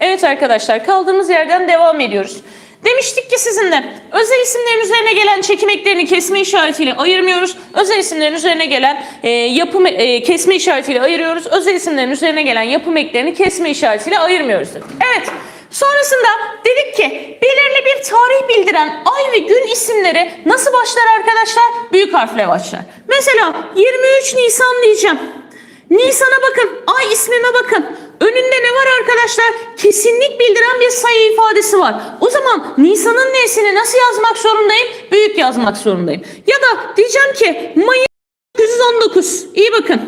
Evet arkadaşlar kaldığımız yerden devam ediyoruz. Demiştik ki sizinle özel isimlerin üzerine gelen çekim eklerini kesme işaretiyle ayırmıyoruz. Özel isimlerin üzerine gelen e, yapım e, kesme işaretiyle ayırıyoruz. Özel isimlerin üzerine gelen yapım eklerini kesme işaretiyle ayırmıyoruz. Evet. Sonrasında dedik ki belirli bir tarih bildiren ay ve gün isimleri nasıl başlar arkadaşlar? Büyük harfle başlar. Mesela 23 Nisan diyeceğim. Nisan'a bakın, ay ismime bakın. Önünde ne var arkadaşlar? Kesinlik bildiren bir sayı ifadesi var. O zaman Nisan'ın nesini nasıl yazmak zorundayım? Büyük yazmak zorundayım. Ya da diyeceğim ki Mayıs 1919. İyi bakın.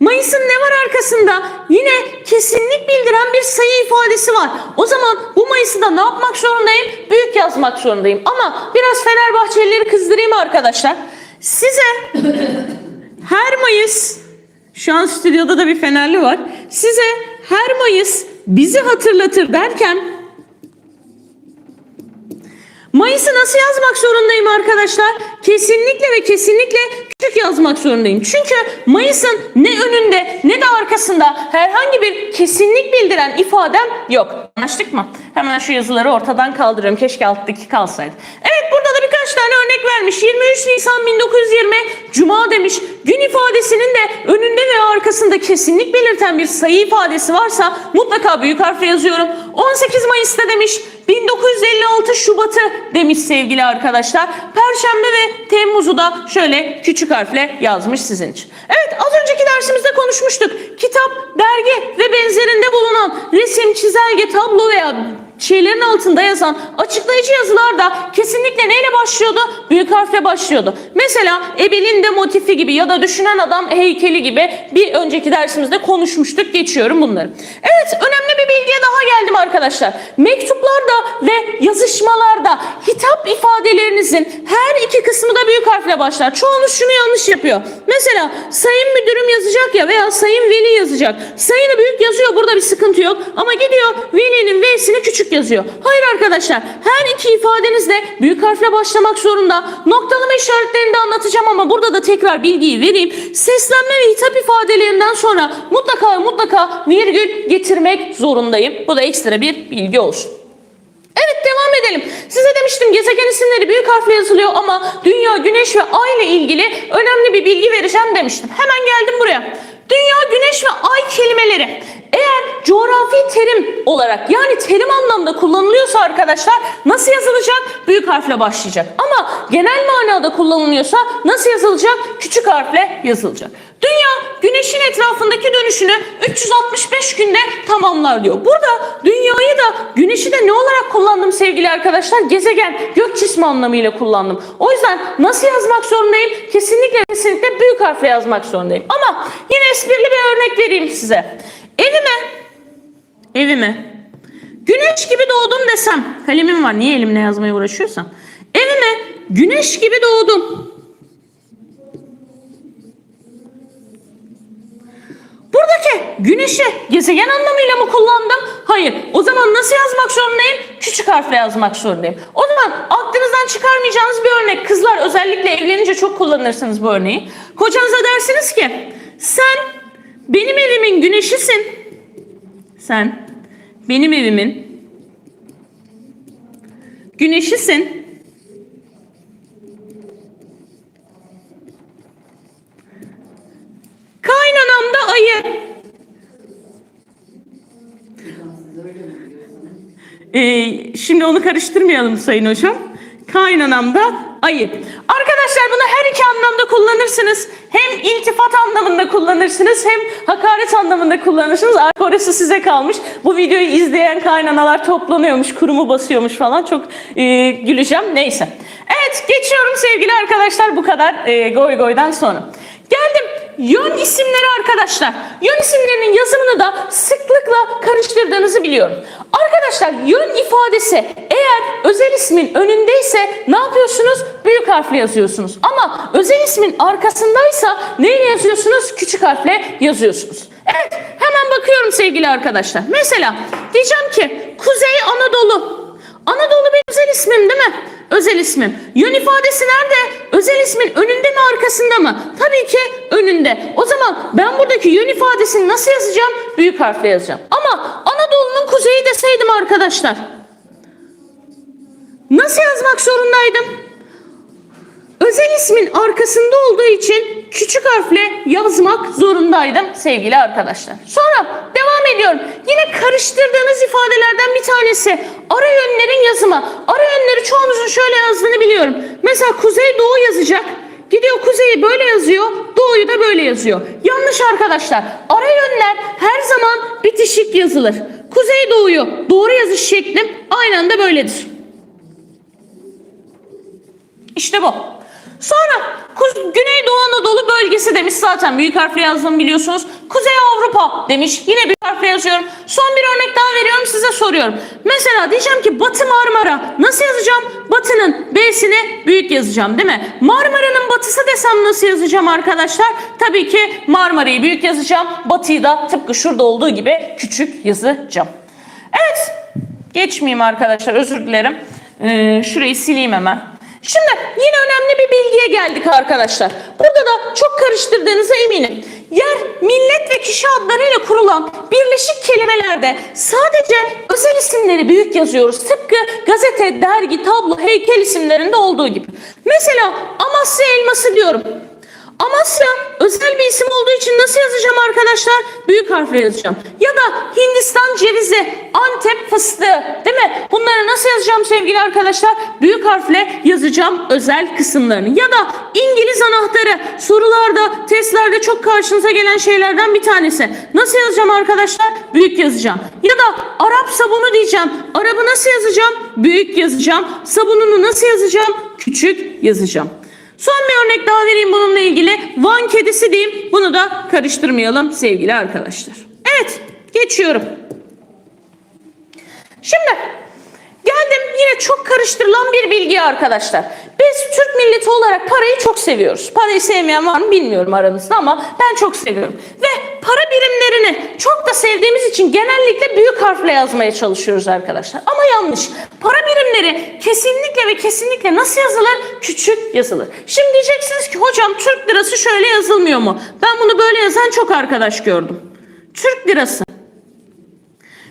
Mayıs'ın ne var arkasında? Yine kesinlik bildiren bir sayı ifadesi var. O zaman bu Mayıs'ı da ne yapmak zorundayım? Büyük yazmak zorundayım. Ama biraz Fenerbahçelileri kızdırayım arkadaşlar. Size her Mayıs şu an stüdyoda da bir Fenerli var. Size her Mayıs bizi hatırlatır derken Mayıs'ı nasıl yazmak zorundayım arkadaşlar? Kesinlikle ve kesinlikle küçük yazmak zorundayım. Çünkü Mayıs'ın ne önünde ne de arkasında herhangi bir kesinlik bildiren ifadem yok. Anlaştık mı? Hemen şu yazıları ortadan kaldırıyorum. Keşke alttaki kalsaydı. Evet burada da birkaç tane örnek vermiş. 23 Nisan 1920 Cuma demiş. Gün ifadesinin de önünde ve arkasında kesinlik belirten bir sayı ifadesi varsa mutlaka büyük harfle yazıyorum. 18 Mayıs'ta demiş. 1956 Şubat'ı demiş sevgili arkadaşlar. Perşembe ve Temmuz'u da şöyle küçük harfle yazmış sizin için. Evet az önceki dersimizde konuşmuştuk. Kitap, dergi ve benzerinde bulunan resim, çizelge, tablo veya şeylerin altında yazan açıklayıcı yazılar da kesinlikle neyle başlıyordu? Büyük harfle başlıyordu. Mesela Ebel'in motifi gibi ya da düşünen adam heykeli gibi bir önceki dersimizde konuşmuştuk. Geçiyorum bunları. Evet önemli bir bilgiye daha geldim arkadaşlar. Mektuplarda ve yazışmalarda hitap ifadelerinizin her iki kısmı da büyük harfle başlar. Çoğunuz şunu yanlış yapıyor. Mesela sayın müdürüm yazacak ya veya sayın veli yazacak. Sayını büyük yazıyor burada bir sıkıntı yok. Ama gidiyor velinin v'sini küçük yazıyor. Hayır arkadaşlar her iki ifadeniz de büyük harfle başlamak zorunda. Noktalama işaretlerini de anlatacağım ama burada da tekrar bilgiyi vereyim. Seslenme ve hitap ifadelerinden sonra mutlaka mutlaka virgül getirmek zorundayım. Bu da ekstra bir bilgi olsun. Evet devam edelim. Size demiştim gezegen isimleri büyük harfle yazılıyor ama Dünya, Güneş ve Ay ile ilgili önemli bir bilgi vereceğim demiştim. Hemen geldim buraya. Dünya, Güneş ve Ay kelimeleri coğrafi terim olarak yani terim anlamda kullanılıyorsa arkadaşlar nasıl yazılacak? Büyük harfle başlayacak. Ama genel manada kullanılıyorsa nasıl yazılacak? Küçük harfle yazılacak. Dünya güneşin etrafındaki dönüşünü 365 günde tamamlar diyor. Burada dünyayı da güneşi de ne olarak kullandım sevgili arkadaşlar? Gezegen, gök cismi anlamıyla kullandım. O yüzden nasıl yazmak zorundayım? Kesinlikle kesinlikle büyük harfle yazmak zorundayım. Ama yine esprili bir örnek vereyim size. Evime, evime güneş gibi doğdum desem, kalemim var niye elimle yazmaya uğraşıyorsam. Evime güneş gibi doğdum. Buradaki güneşi gezegen anlamıyla mı kullandım? Hayır. O zaman nasıl yazmak zorundayım? Küçük harfle yazmak zorundayım. O zaman aklınızdan çıkarmayacağınız bir örnek. Kızlar özellikle evlenince çok kullanırsınız bu örneği. Kocanıza dersiniz ki sen benim evimin güneşisin. Sen benim evimin güneşisin. Kaynanam da ayı. Ee, şimdi onu karıştırmayalım sayın hocam. Kaynanam da ayı. Arkadaşlar bunu her iki anlamda kullanırsınız. Hem iltifat anlamında kullanırsınız hem hakaret anlamında kullanırsınız. Orası size kalmış. Bu videoyu izleyen kaynanalar toplanıyormuş, kurumu basıyormuş falan. Çok e, güleceğim. Neyse. Evet geçiyorum sevgili arkadaşlar bu kadar e, goy goydan sonra. Geldim yön isimleri arkadaşlar. Yön isimlerinin yazımını da sıklıkla karıştırdığınızı biliyorum. Arkadaşlar yön ifadesi eğer özel ismin önündeyse ne yapıyorsunuz? Büyük harfle yazıyorsunuz. Ama özel ismin arkasındaysa neyle yazıyorsunuz? Küçük harfle yazıyorsunuz. Evet hemen bakıyorum sevgili arkadaşlar. Mesela diyeceğim ki Kuzey Anadolu. Anadolu benim özel ismim değil mi? Özel ismim. Yön ifadesi nerede? Özel ismin önünde mi arkasında mı? Tabii ki önünde. O zaman ben buradaki yön ifadesini nasıl yazacağım? Büyük harfle yazacağım. Ama Anadolu'nun kuzeyi deseydim arkadaşlar. Nasıl yazmak zorundaydım? Özel ismin arkasında olduğu için küçük harfle yazmak zorundaydım sevgili arkadaşlar. Sonra devam ediyorum. Yine karıştırdığınız ifadelerden bir tanesi ara yönlerin yazımı. Ara yönleri çoğunuzun şöyle yazdığını biliyorum. Mesela kuzey doğu yazacak. Gidiyor kuzeyi böyle yazıyor, doğuyu da böyle yazıyor. Yanlış arkadaşlar. Ara yönler her zaman bitişik yazılır. Kuzey doğuyu doğru yazış şeklim aynı anda böyledir. İşte bu. Sonra Güneydoğu Anadolu bölgesi demiş zaten büyük harfle yazdım biliyorsunuz. Kuzey Avrupa demiş yine büyük harfle yazıyorum. Son bir örnek daha veriyorum size soruyorum. Mesela diyeceğim ki Batı Marmara nasıl yazacağım? Batı'nın B'sini büyük yazacağım değil mi? Marmara'nın batısı desem nasıl yazacağım arkadaşlar? Tabii ki Marmara'yı büyük yazacağım. Batı'yı da tıpkı şurada olduğu gibi küçük yazacağım. Evet geçmeyeyim arkadaşlar özür dilerim. Ee, şurayı sileyim hemen. Şimdi yine önemli bir bilgiye geldik arkadaşlar. Burada da çok karıştırdığınıza eminim. Yer, millet ve kişi adlarıyla kurulan birleşik kelimelerde sadece özel isimleri büyük yazıyoruz. Tıpkı gazete, dergi, tablo, heykel isimlerinde olduğu gibi. Mesela Amasya elması diyorum. Amasya özel bir isim olduğu için nasıl yazacağım arkadaşlar? Büyük harfle yazacağım. Ya da Hindistan cevizi, Antep fıstığı değil mi? Bunları nasıl yazacağım sevgili arkadaşlar? Büyük harfle yazacağım özel kısımlarını. Ya da İngiliz anahtarı sorularda, testlerde çok karşınıza gelen şeylerden bir tanesi. Nasıl yazacağım arkadaşlar? Büyük yazacağım. Ya da Arap sabunu diyeceğim. Arabı nasıl yazacağım? Büyük yazacağım. Sabununu nasıl yazacağım? Küçük yazacağım. Son bir örnek daha vereyim bununla ilgili. Van kedisi diyeyim. Bunu da karıştırmayalım sevgili arkadaşlar. Evet geçiyorum. Şimdi geldim yine çok karıştırılan bir bilgi arkadaşlar. Biz Türk milleti olarak parayı çok seviyoruz. Parayı sevmeyen var mı bilmiyorum aranızda ama ben çok seviyorum. Ve para birimlerini çok da sevdiğimiz için genellikle büyük harfle yazmaya çalışıyoruz arkadaşlar. Ama yanlış. Para birimleri kesinlikle ve kesinlikle nasıl yazılır? Küçük yazılır. Şimdi diyeceksiniz ki hocam Türk lirası şöyle yazılmıyor mu? Ben bunu böyle yazan çok arkadaş gördüm. Türk lirası.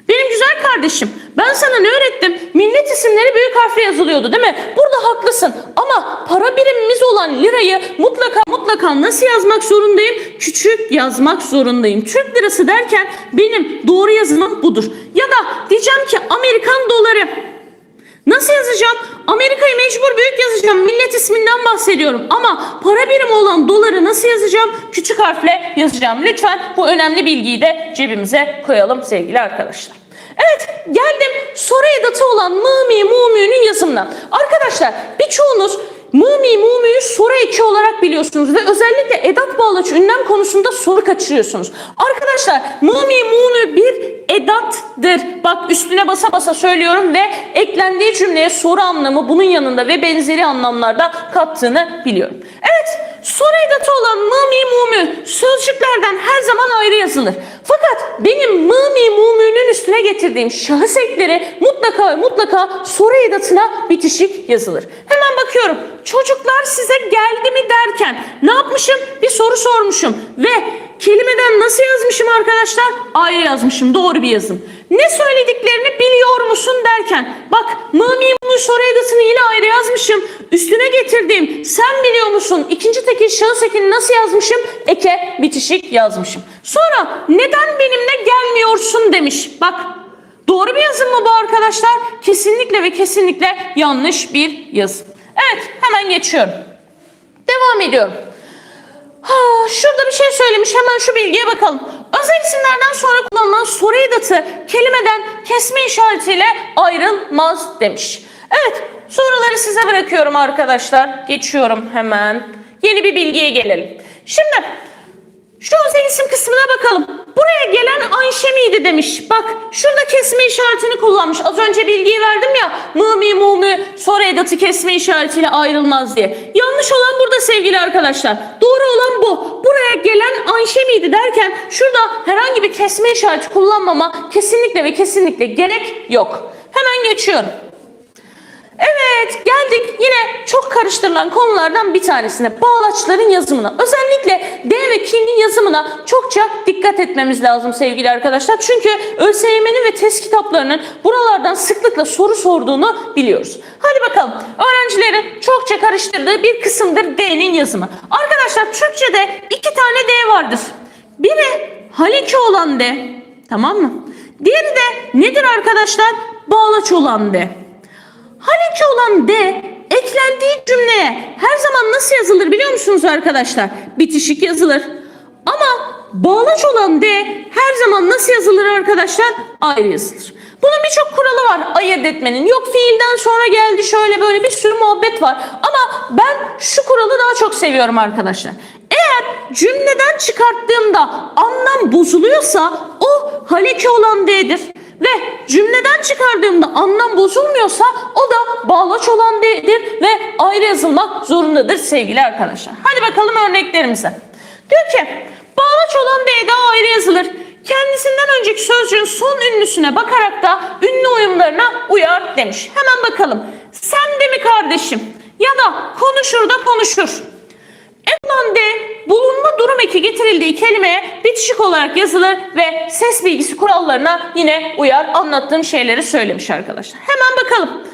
Benim güzel kardeşim ben sana ne öğrettim? Millet isimleri büyük harfle yazılıyordu değil mi? Burada haklısın ama para birimimiz olan lirayı mutlaka mutlaka nasıl yazmak zorundayım? Küçük yazmak zorundayım. Türk lirası derken benim doğru yazımım budur. Ya da diyeceğim ki Amerikan doları. Mecbur büyük yazacağım. Millet isminden bahsediyorum. Ama para birimi olan doları nasıl yazacağım? Küçük harfle yazacağım. Lütfen bu önemli bilgiyi de cebimize koyalım sevgili arkadaşlar. Evet geldim soru edatı olan mı mi mu mü'nün yazımına. Arkadaşlar birçoğunuz mı mi mu mü'yü soru eki olarak biliyorsunuz ve özellikle edat bağlaç ünlem konusunda soru kaçırıyorsunuz. Arkadaşlar mı mi mu mü bir edattır. Bak üstüne basa basa söylüyorum ve eklendiği cümleye soru anlamı bunun yanında ve benzeri anlamlarda kattığını biliyorum. Evet soru edatı olan mı mi mu mü sözcüklerden her zaman ayrı yazılır. Fakat benim mı mi mu mü'nün üstüne getirdiğim şahıs ekleri mutlaka mutlaka soru edatına bitişik yazılır. Hemen bakıyorum. Çocuklar size geldi mi derken ne yapmışım? Bir soru sormuşum ve kelimeden nasıl yazmışım arkadaşlar? Ayrı yazmışım. Doğru bir yazım. Ne söylediklerini biliyor musun derken bak mı mi mu soru edatını yine ayrı yazmışım. Üstüne getirdiğim sen biliyor musun? İkinci tekil şahıs ekini nasıl yazmışım? Eke bitişik yazmışım. Sonra neden benimle gelmiyorsun demiş. Bak Doğru bir yazım mı bu arkadaşlar? Kesinlikle ve kesinlikle yanlış bir yazım. Hemen geçiyorum. Devam ediyorum. Ha, şurada bir şey söylemiş. Hemen şu bilgiye bakalım. Özel isimlerden sonra kullanılan soru edatı kelimeden kesme işaretiyle ayrılmaz demiş. Evet soruları size bırakıyorum arkadaşlar. Geçiyorum hemen. Yeni bir bilgiye gelelim. Şimdi şu özel isim kısmına bakalım. Buraya gelen Ayşe miydi demiş. Bak şurada kesme işaretini kullanmış. Az önce bilgiyi verdim ya. Mı mi mu mu sonra edatı kesme işaretiyle ayrılmaz diye. Yanlış olan burada sevgili arkadaşlar. Doğru olan bu. Buraya gelen Ayşe miydi derken şurada herhangi bir kesme işareti kullanmama kesinlikle ve kesinlikle gerek yok. Hemen geçiyorum. Evet geldik yine çok karıştırılan konulardan bir tanesine bağlaçların yazımına. Özellikle D ve K'nin yazımına çokça dikkat etmemiz lazım sevgili arkadaşlar. Çünkü ÖSYM'nin ve test kitaplarının buralardan sıklıkla soru sorduğunu biliyoruz. Hadi bakalım öğrencilerin çokça karıştırdığı bir kısımdır D'nin yazımı. Arkadaşlar Türkçe'de iki tane D vardır. Biri Haliki olan D tamam mı? Diğeri de nedir arkadaşlar? Bağlaç olan D. Haliki olan D eklendiği cümleye her zaman nasıl yazılır biliyor musunuz arkadaşlar? Bitişik yazılır. Ama bağlaç olan D her zaman nasıl yazılır arkadaşlar? Ayrı yazılır. Bunun birçok kuralı var ayırt etmenin. Yok fiilden sonra geldi şöyle böyle bir sürü muhabbet var. Ama ben şu kuralı daha çok seviyorum arkadaşlar. Eğer cümleden çıkarttığımda anlam bozuluyorsa o haleki olan D'dir. Ve cümleden çıkardığımda anlam bozulmuyorsa o da bağlaç olan D'dir ve ayrı yazılmak zorundadır sevgili arkadaşlar. Hadi bakalım örneklerimize. Diyor ki bağlaç olan D de ayrı yazılır. Kendisinden önceki sözcüğün son ünlüsüne bakarak da ünlü uyumlarına uyar demiş. Hemen bakalım. Sen de mi kardeşim? Ya da konuşur da konuşur. Ekran D bulunma durum eki getirildiği kelimeye bitişik olarak yazılır ve ses bilgisi kurallarına yine uyar. Anlattığım şeyleri söylemiş arkadaşlar. Hemen bakalım.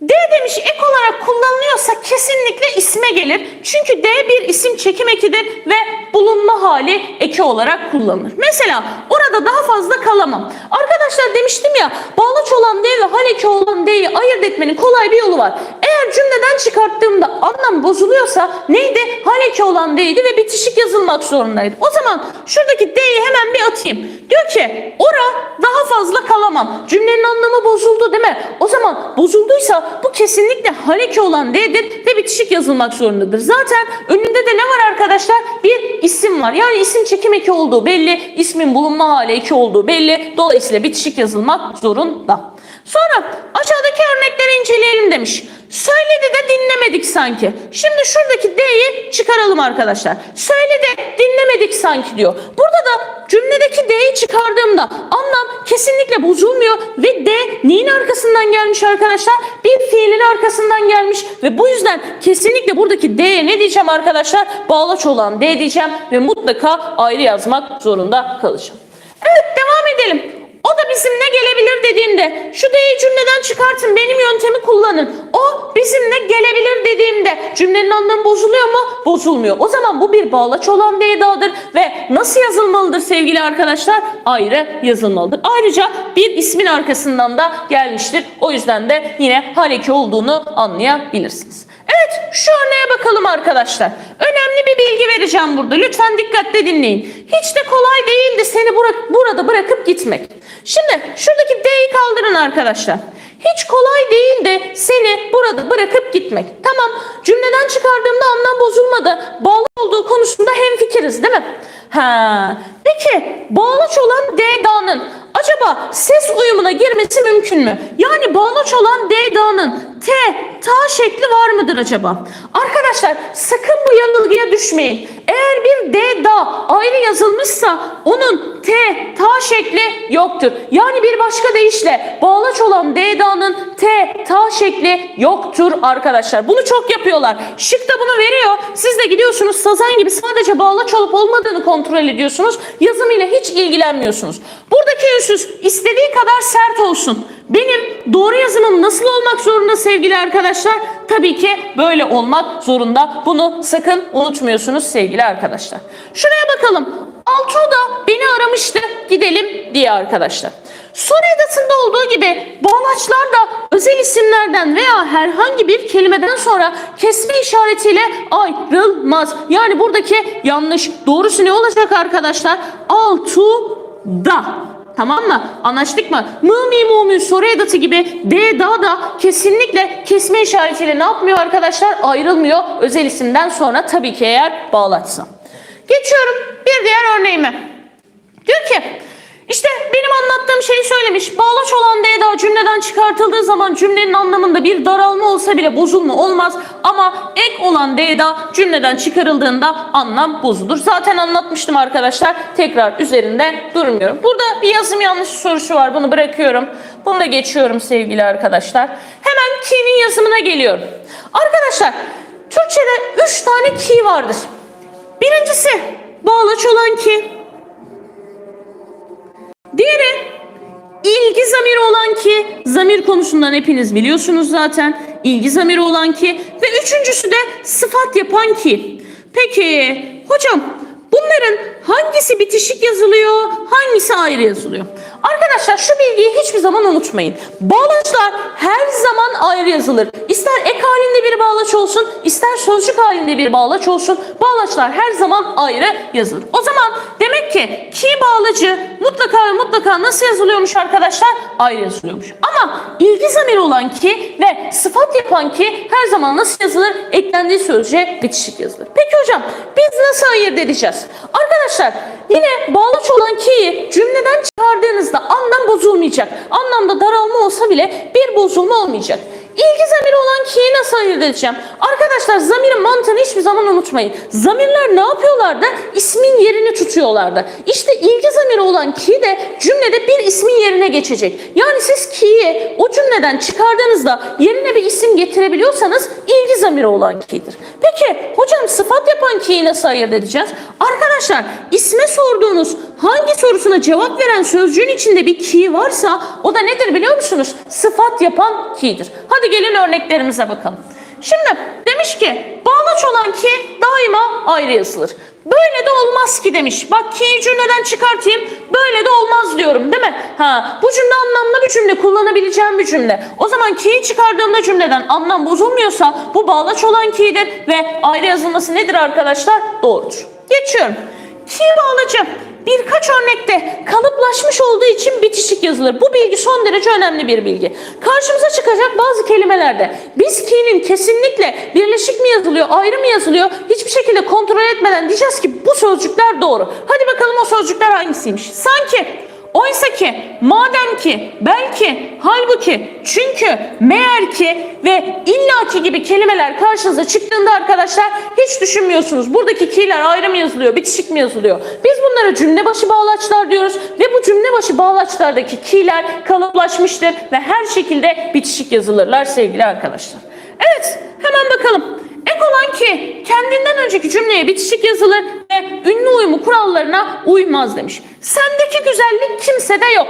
D demiş ek olarak kullanılıyorsa kesinlikle isme gelir. Çünkü D bir isim çekim ekidir ve bulunma hali eki olarak kullanılır. Mesela orada daha fazla kalamam. Arkadaşlar demiştim ya bağlaç olan D ve hal eki olan D'yi ayırt etmenin kolay bir yolu var. Eğer cümleden çıkarttığımda anlam bozuluyorsa neydi? Hal eki olan D'ydi ve bitişik yazılmak zorundaydı. O zaman şuradaki D'yi hemen bir atayım. Diyor ki ora daha fazla kalamam. Cümlenin anlamı bozuldu değil mi? O zaman bozulduysa bu kesinlikle haleki olan D'dir ve bitişik yazılmak zorundadır. Zaten önünde de ne var arkadaşlar? Bir isim var. Yani isim çekim eki olduğu belli, ismin bulunma hali eki olduğu belli. Dolayısıyla bitişik yazılmak zorunda. Sonra aşağıdaki örnekleri inceleyelim demiş. Söyledi de dinlemedik sanki. Şimdi şuradaki D'yi çıkaralım arkadaşlar. Söyledi dinlemedik sanki diyor. Burada da cümledeki D'yi çıkardığımda anlam kesinlikle bozulmuyor ve D neyin arkasından gelmiş arkadaşlar? Bir fiilin arkasından gelmiş ve bu yüzden kesinlikle buradaki D'ye ne diyeceğim arkadaşlar? Bağlaç olan D diyeceğim ve mutlaka ayrı yazmak zorunda kalacağım. Evet devam edelim. O da bizimle gelebilir dediğimde şu D'yi cümleden çıkartın benim yöntemi kullanın. O bizimle gelebilir dediğimde cümlenin anlamı bozuluyor mu? Bozulmuyor. O zaman bu bir bağlaç olan D dağıdır ve nasıl yazılmalıdır sevgili arkadaşlar? Ayrı yazılmalıdır. Ayrıca bir ismin arkasından da gelmiştir. O yüzden de yine haleki olduğunu anlayabilirsiniz. Evet şu örneğe bakalım arkadaşlar. Önemli bir bilgi vereceğim burada. Lütfen dikkatle dinleyin. Hiç de kolay değildi seni bura- burada bırakıp gitmek. Şimdi şuradaki D'yi kaldırın arkadaşlar. Hiç kolay değil de seni burada bırakıp gitmek. Tamam cümleden çıkardığımda anlam bozulmadı. Bağlı olduğu konusunda hemfikiriz değil mi? Ha. Peki bağlaç olan D dağının acaba ses uyumuna girmesi mümkün mü? Yani bağlaç olan D dağının T, ta şekli var mıdır acaba? Arkadaşlar sakın bu yanılgıya düşmeyin. Eğer bir D dağ ayrı yazılmışsa onun T, ta şekli yoktur. Yani bir başka deyişle bağlaç olan D dağının T, ta şekli yoktur arkadaşlar. Bunu çok yapıyorlar. Şık da bunu veriyor. Siz de gidiyorsunuz sazan gibi sadece bağlaç olup olmadığını kontrol ediyorsunuz. Yazımıyla hiç ilgilenmiyorsunuz. Buradaki ünsüz istediği kadar sert olsun. Benim doğru yazımım nasıl olmak zorunda sevgili arkadaşlar? Tabii ki böyle olmak zorunda. Bunu sakın unutmuyorsunuz sevgili arkadaşlar. Şuraya bakalım. Altuğ da beni aramıştı. Gidelim diye arkadaşlar. Soru edatında olduğu gibi bağlaçlar da özel isimlerden veya herhangi bir kelimeden sonra kesme işaretiyle ayrılmaz. Yani buradaki yanlış. Doğrusu ne olacak arkadaşlar? Altuğ da. Tamam mı? Anlaştık mı? Mı mi mu mü soru edatı gibi D da da kesinlikle kesme işaretiyle ne yapmıyor arkadaşlar? Ayrılmıyor. Özel isimden sonra tabii ki eğer bağlaçsa. Geçiyorum bir diğer örneğime. Diyor ki işte benim anlattığım Hocam şey söylemiş. Bağlaç olan D'da cümleden çıkartıldığı zaman cümlenin anlamında bir daralma olsa bile bozulma olmaz. Ama ek olan D'da cümleden çıkarıldığında anlam bozulur. Zaten anlatmıştım arkadaşlar. Tekrar üzerinde durmuyorum. Burada bir yazım yanlışı sorusu var. Bunu bırakıyorum. Bunu da geçiyorum sevgili arkadaşlar. Hemen key'nin yazımına geliyorum. Arkadaşlar Türkçe'de 3 tane key vardır. Birincisi bağlaç olan ki. Zamir konusundan hepiniz biliyorsunuz zaten. İlgi zamiri olan ki ve üçüncüsü de sıfat yapan ki. Peki hocam bunların hangisi bitişik yazılıyor, hangisi ayrı yazılıyor? Arkadaşlar şu bilgiyi hiçbir zaman unutmayın. Bağlaçlar her zaman ayrı yazılır. İster ek halinde bir bağlaç olsun, ister sözcük halinde bir bağlaç olsun. Bağlaçlar her zaman ayrı yazılır. O zaman demek ki ki bağlacı mutlaka ve mutlaka nasıl yazılıyormuş arkadaşlar? Ayrı yazılıyormuş. Ama ilgi zamiri olan ki ve sıfat yapan ki her zaman nasıl yazılır? Eklendiği sözcüğe bitişik yazılır. Peki hocam biz nasıl ayırt edeceğiz? Arkadaşlar yine bağlaç olan ki'yi cümleden çıkardığınızda anlam bozulmayacak. Anlamda daralma olsa bile bir bozulma olmayacak. İlgi zamiri olan ki'yi nasıl ayırt edeceğim? Arkadaşlar zamirin mantığını hiçbir zaman unutmayın. Zamirler ne yapıyorlardı? İsmin yerini tutuyorlardı. İşte ilgi zamiri olan ki de cümlede bir ismin yerine geçecek. Yani siz ki'yi o cümleden çıkardığınızda yerine bir isim getirebiliyorsanız ilgi zamiri olan ki'dir. Peki hocam sıfat yapan ki'yi nasıl ayırt edeceğiz? Arkadaşlar isme sorduğunuz hangi sorusuna cevap veren sözcüğün içinde bir ki varsa o da nedir biliyor musunuz? Sıfat yapan ki'dir. Hadi gelin örneklerimize bakalım. Şimdi demiş ki bağlaç olan ki daima ayrı yazılır. Böyle de olmaz ki demiş. Bak ki'yi cümleden çıkartayım. Böyle de olmaz diyorum değil mi? Ha, bu cümle anlamlı bir cümle. Kullanabileceğim bir cümle. O zaman ki'yi çıkardığımda cümleden anlam bozulmuyorsa bu bağlaç olan ki'dir ve ayrı yazılması nedir arkadaşlar? Doğrudur. Geçiyorum. Ki bağlacı birkaç örnekte kalıplaşmış olduğu için bitişik yazılır. Bu bilgi son derece önemli bir bilgi. Karşımıza çıkacak bazı kelimelerde biz ki'nin kesinlikle birleşik mi yazılıyor, ayrı mı yazılıyor hiçbir şekilde kontrol etmeden diyeceğiz ki bu sözcükler doğru. Hadi bakalım o sözcükler hangisiymiş? Sanki, oysa ki, madem ki, belki, halbuki, çünkü, meğer ki ve illaki gibi kelimeler karşınıza çıktığında arkadaşlar hiç düşünmüyorsunuz. Buradaki ki'ler ayrı mı yazılıyor, bitişik mi yazılıyor? Biz bunlara cümle başı bağlaçlar diyoruz ve bu cümle başı bağlaçlardaki ki'ler kalıplaşmıştır ve her şekilde bitişik yazılırlar sevgili arkadaşlar. Evet, hemen bakalım. Ek olan ki kendinden önceki cümleye bitişik yazılır ve ünlü uyumu kurallarına uymaz demiş. Sendeki güzellik kimsede yok.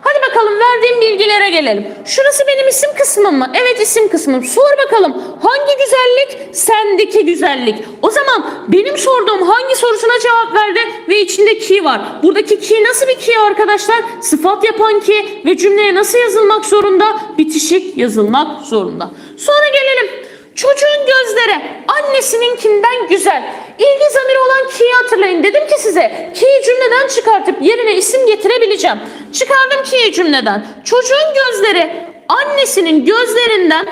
Hadi bakalım verdiğim bilgilere gelelim. Şurası benim isim kısmım mı? Evet isim kısmım. Sor bakalım hangi güzellik? Sendeki güzellik. O zaman benim sorduğum hangi sorusuna cevap verdi ve içinde ki var. Buradaki ki nasıl bir ki arkadaşlar? Sıfat yapan ki ve cümleye nasıl yazılmak zorunda? Bitişik yazılmak zorunda. Sonra gelelim. Çocuğun gözleri annesininkinden güzel. İlgi zamiri olan ki'yi hatırlayın. Dedim ki size ki'yi cümleden çıkartıp yerine isim getirebileceğim. Çıkardım ki'yi cümleden. Çocuğun gözleri annesinin gözlerinden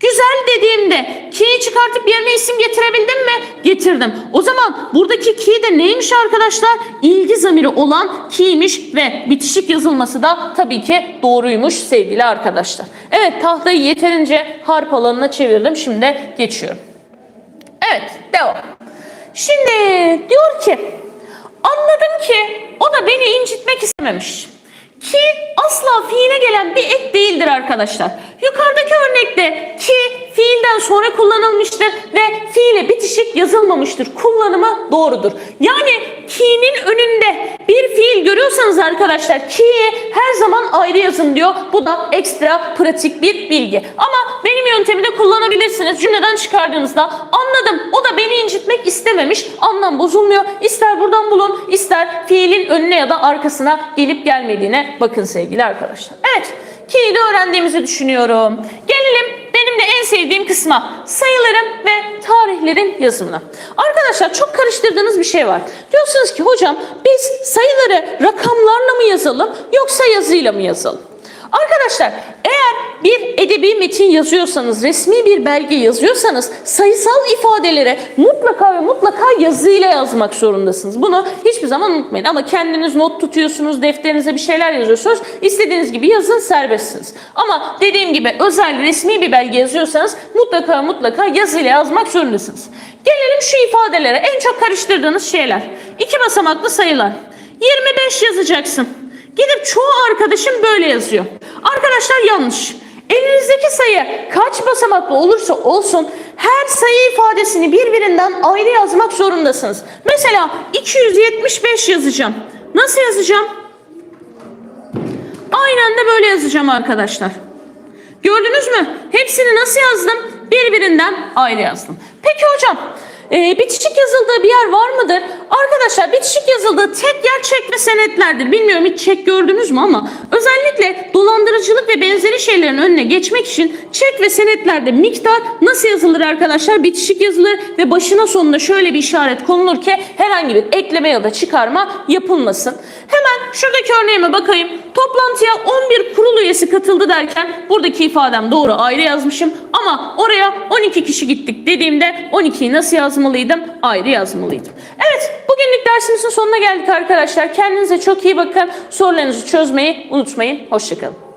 güzel dediğimde ki'yi çıkartıp yerine isim getirebildim mi? Getirdim. O zaman buradaki ki de neymiş arkadaşlar? İlgi zamiri olan ki'ymiş ve bitişik yazılması da tabii ki doğruymuş sevgili arkadaşlar. Evet tahtayı yeterince harp alanına çevirdim. Şimdi geçiyorum. Evet devam. Şimdi diyor ki anladım ki o da beni incitmek istememiş. Ki asla fiile gelen bir ek değildir arkadaşlar. Yukarıdaki örnekte ki fiilden sonra kullanılmıştır ve fiile bitişik yazılmamıştır. Kullanımı doğrudur. Yani ki'nin önünde bir fiil görüyorsanız arkadaşlar ki'yi her zaman ayrı yazın diyor. Bu da ekstra pratik bir bilgi. Ama benim yöntemi de kullanabilirsiniz. Cümleden çıkardığınızda anladım o beni incitmek istememiş. Anlam bozulmuyor. İster buradan bulun ister fiilin önüne ya da arkasına gelip gelmediğine bakın sevgili arkadaşlar. Evet ki'yi öğrendiğimizi düşünüyorum. Gelelim benim de en sevdiğim kısma sayıların ve tarihlerin yazımına. Arkadaşlar çok karıştırdığınız bir şey var. Diyorsunuz ki hocam biz sayıları rakamlarla mı yazalım yoksa yazıyla mı yazalım? Arkadaşlar eğer bir edebi metin yazıyorsanız, resmi bir belge yazıyorsanız sayısal ifadeleri mutlaka ve mutlaka yazıyla yazmak zorundasınız. Bunu hiçbir zaman unutmayın. Ama kendiniz not tutuyorsunuz, defterinize bir şeyler yazıyorsunuz. istediğiniz gibi yazın serbestsiniz. Ama dediğim gibi özel resmi bir belge yazıyorsanız mutlaka mutlaka yazıyla yazmak zorundasınız. Gelelim şu ifadelere. En çok karıştırdığınız şeyler. İki basamaklı sayılar. 25 yazacaksın. Gidip çoğu arkadaşım böyle yazıyor. Arkadaşlar yanlış. Elinizdeki sayı kaç basamaklı olursa olsun her sayı ifadesini birbirinden ayrı yazmak zorundasınız. Mesela 275 yazacağım. Nasıl yazacağım? Aynen de böyle yazacağım arkadaşlar. Gördünüz mü? Hepsini nasıl yazdım? Birbirinden ayrı yazdım. Peki hocam, e, bitişik yazıldığı bir yer var mıdır? Arkadaşlar bitişik yazıldığı tek yer çek ve senetlerdir. Bilmiyorum hiç çek gördünüz mü ama özellikle dolandırıcılık ve benzeri şeylerin önüne geçmek için çek ve senetlerde miktar nasıl yazılır arkadaşlar? Bitişik yazılır ve başına sonuna şöyle bir işaret konulur ki herhangi bir ekleme ya da çıkarma yapılmasın. Hemen şuradaki örneğime bakayım. Toplantıya 11 kurul üyesi katıldı derken buradaki ifadem doğru ayrı yazmışım ama oraya 12 kişi gittik dediğimde 12'yi nasıl yazmalıydım? Ayrı yazmalıydım. Evet bugünlük dersimizin sonuna geldik arkadaşlar. Kendinize çok iyi bakın. Sorularınızı çözmeyi unutmayın. Hoşçakalın.